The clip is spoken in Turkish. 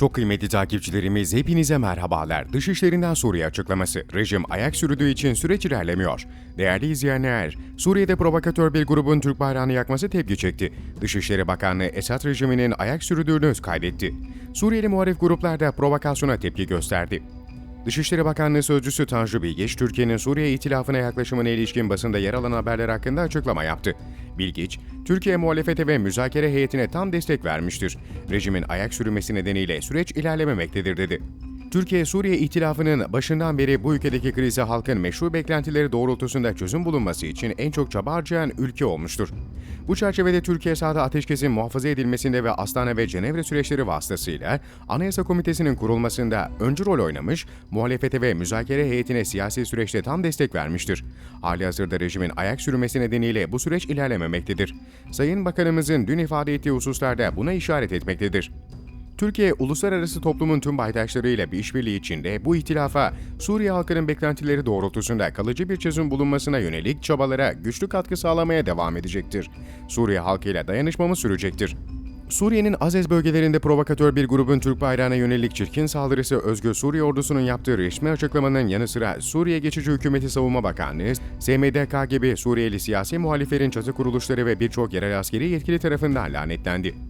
Çok kıymetli takipçilerimiz hepinize merhabalar. Dışişlerinden Suriye açıklaması. Rejim ayak sürdüğü için süreç ilerlemiyor. Değerli izleyenler, Suriye'de provokatör bir grubun Türk bayrağını yakması tepki çekti. Dışişleri Bakanlığı Esad rejiminin ayak sürdüğünü kaydetti. Suriyeli muhalif gruplar da provokasyona tepki gösterdi. Dışişleri Bakanlığı Sözcüsü Tanju Bilgiç, Türkiye'nin Suriye itilafına yaklaşımına ilişkin basında yer alan haberler hakkında açıklama yaptı. Bilgiç, Türkiye muhalefete ve müzakere heyetine tam destek vermiştir. Rejimin ayak sürmesi nedeniyle süreç ilerlememektedir dedi. Türkiye, Suriye İtilafı'nın başından beri bu ülkedeki krize halkın meşru beklentileri doğrultusunda çözüm bulunması için en çok çaba harcayan ülke olmuştur. Bu çerçevede Türkiye sahada ateşkesin muhafaza edilmesinde ve Astana ve Cenevre süreçleri vasıtasıyla Anayasa Komitesi'nin kurulmasında öncü rol oynamış, muhalefete ve müzakere heyetine siyasi süreçte tam destek vermiştir. Halihazırda rejimin ayak sürmesi nedeniyle bu süreç ilerlememektedir. Sayın Bakanımızın dün ifade ettiği hususlarda buna işaret etmektedir. Türkiye, uluslararası toplumun tüm paydaşlarıyla bir işbirliği içinde bu ihtilafa Suriye halkının beklentileri doğrultusunda kalıcı bir çözüm bulunmasına yönelik çabalara güçlü katkı sağlamaya devam edecektir. Suriye halkıyla dayanışmamız sürecektir. Suriye'nin Azez bölgelerinde provokatör bir grubun Türk bayrağına yönelik çirkin saldırısı Özgür Suriye ordusunun yaptığı resmi açıklamanın yanı sıra Suriye Geçici Hükümeti Savunma Bakanlığı, SMDK gibi Suriyeli siyasi muhaliflerin çatı kuruluşları ve birçok yerel askeri yetkili tarafından lanetlendi.